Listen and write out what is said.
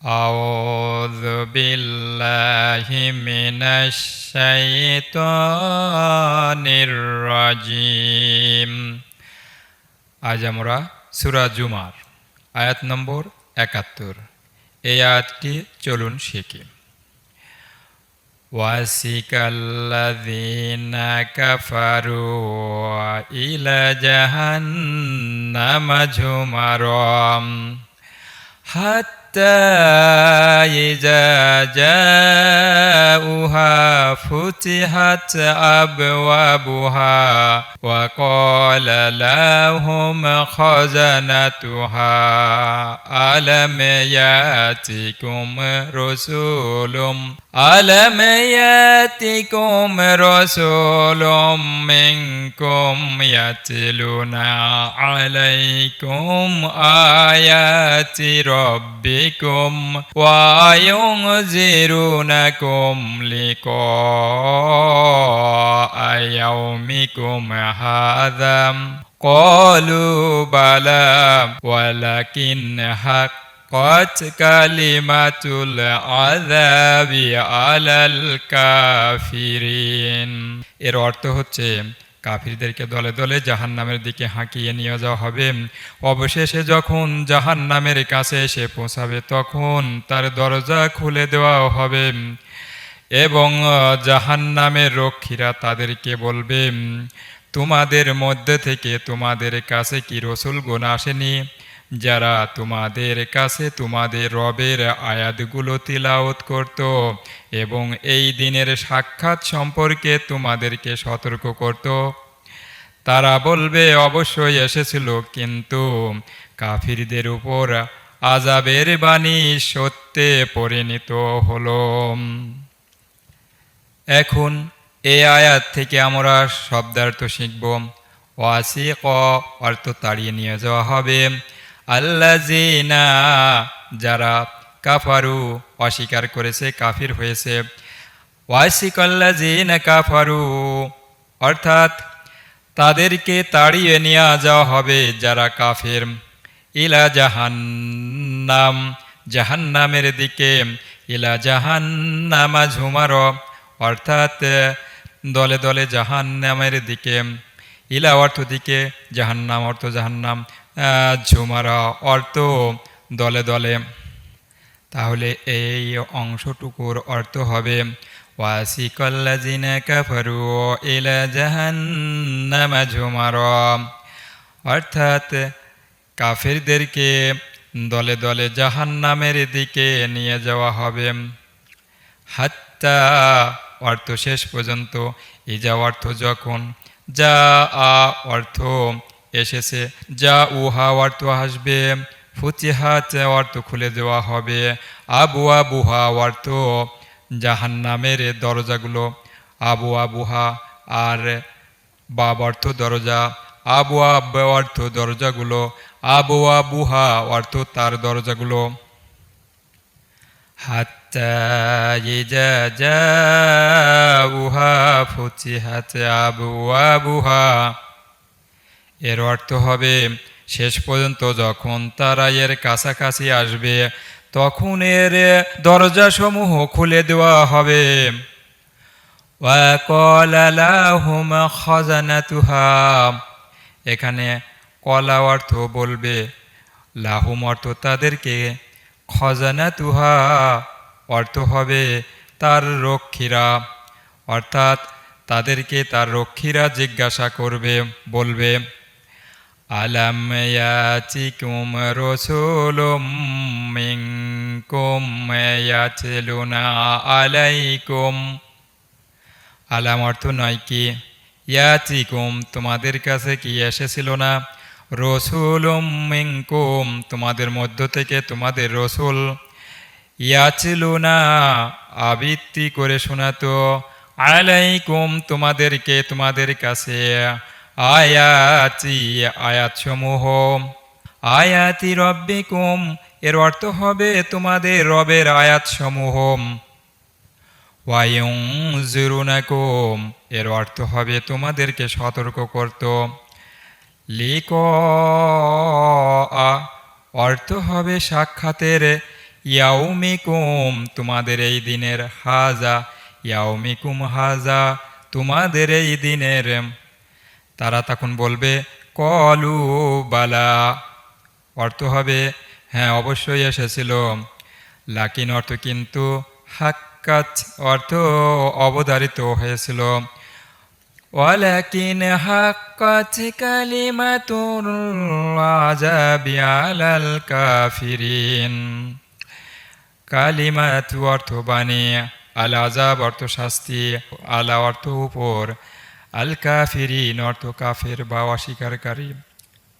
أعوذ بالله من الشيطان الرجيم আজ আমরা সুরা জুমার আয়াত নম্বর একাত্তর এই আয়াতটি চলুন শিখি واسق الذين كفروا إلى جهنم زمرا حتى إذا جاءوها فتحت أبوابها وقال لهم خزنتها ألم يأتكم رسول؟ ألم يأتكم رسول منكم يتلون عليكم آيات ربكم وينذرونكم لقاء يومكم هذا قالوا بلى ولكن حق قد كلمة العذاب على الكافرين এর অর্থ হচ্ছে কাফিরদেরকে দলে দলে জাহান নামের দিকে হাঁকিয়ে নিয়ে যাওয়া হবে। অবশেষে যখন জাহান নামের কাছে এসে পৌঁছাবে, তখন তার দরজা খুলে দেওয়া হবে এবং জাহান নামের রক্ষীরা তাদেরকে বলবে, তোমাদের মধ্যে থেকে তোমাদের কাছে কি রসুল গোনা আসেনি? যারা তোমাদের কাছে তোমাদের রবের আয়াতগুলো তিলাওত করত এবং এই দিনের সাক্ষাৎ সম্পর্কে তোমাদেরকে সতর্ক করত, তারা বলবে, অবশ্যই এসেছিল, কিন্তু কাফিরদের উপর আজাবের বাণী সত্যে পরিণত হলো। এখন এই আয়াত থেকে আমরা শব্দার্থ শিখব। ওয়াসি ক অর্থ তাড়িয়ে নিয়ে যাওয়া হবে। আল্লাজিনা যারা কাফারু অস্বীকার করেছে, কাফির হয়েছে। ওয়াসিক আল্লাজিনা কাফারু, অর্থাৎ তাদেরকে তাড়িয়ে নিয়ে যাওয়া হবে যারা কাফের। ইলা জাহান্নাম, জাহান্নামের দিকে। ইলা জাহান্নামা ঝুমার, অর্থাৎ দলে দলে জাহান্নামের দিকে। ইলা অর্থ দিকে, জাহান্নাম অর্থ জাহান্নাম। ঝুমারা অর্থ দলে দলে। তাহলে এই অংশটুকুর অর্থ হবে কাফারু জাহান্নামা অর্থাৎ কাফেরদেরকে দলে দলে জাহান্নামের দিকে নিয়ে যাওয়া হবে। হাত্তা অর্থ শেষ পর্যন্ত ইজা অর্থ যখন, যা আ অর্থ এসেছে, যা উহা অর্থ আসবে ফুচিহাত অর্থ খুলে দেওয়া হবে, আবু আবুহা অর্থ জাহান্নামের দরজাগুলো, আবু আবুহা আর বাব অর্থ দরজা, আবু অর্থ দরজাগুলো, আবু আবুহা অর্থ তার দরজাগুলো। ইজা জাউহা ফুচিহাত আবু আবুহা। এর অর্থ হবে, শেষ পর্যন্ত যখন তারা এর কাছাকাছি আসবে, তখন এর দরজাসমূহ খুলে দেওয়া হবে। এখানে কলা অর্থ বলবে, লাহুম অর্থ তাদেরকে খজানা তুহা অর্থ হবে তার রক্ষীরা। অর্থাৎ তাদেরকে তার রক্ষীরা জিজ্ঞাসা করবে, বলবে আলাম ইয়াতিকুম রসুলুম মিনকুম ইয়াতলুনা আলাইকুম আলাম অর্থ নয় কি ইয়াতিকুম তোমাদের কাছে কি এসেছিল না রসুলুম মিনকুম তোমাদের মধ্য থেকে তোমাদের রসুল ইয়াচিলুনা আবৃত্তি করে শোনাতো আলাইকুম তোমাদেরকে তোমাদের কাছে আয়াতি আয়াতসমূহ। আয়াতি রব্বিকুম, এর অর্থ হবে তোমাদের রবের আয়াতসমূহ। ওয়ায়ুং জিরুনাকুম এর অর্থ হবে তোমাদেরকে সতর্ক করত। লিক অর্থ হবে সাক্ষাতের ইয়াউমিকুম, তোমাদের এই দিনের হাজা, ইয়াউমিকুম হাজা, তোমাদের এই দিনের তারা তখন বলবে, কলু বালা। অর্থ হবে হ্যাঁ অবশ্যই এসেছিল। লাকিন অর্থ কিন্তু হাক্কাত, অর্থ অবধারিত হয়েছিল। ওয়ালাকিন হাক্কাত কালিমাতুর আযাবি আলাল কাফিরিন। কালিমাত অর্থ বাণী, আল আজাব অর্থ শাস্তি, আলা অর্থ উপর। আল কাফিরিন অর্থ কাফের বা অস্বীকারী।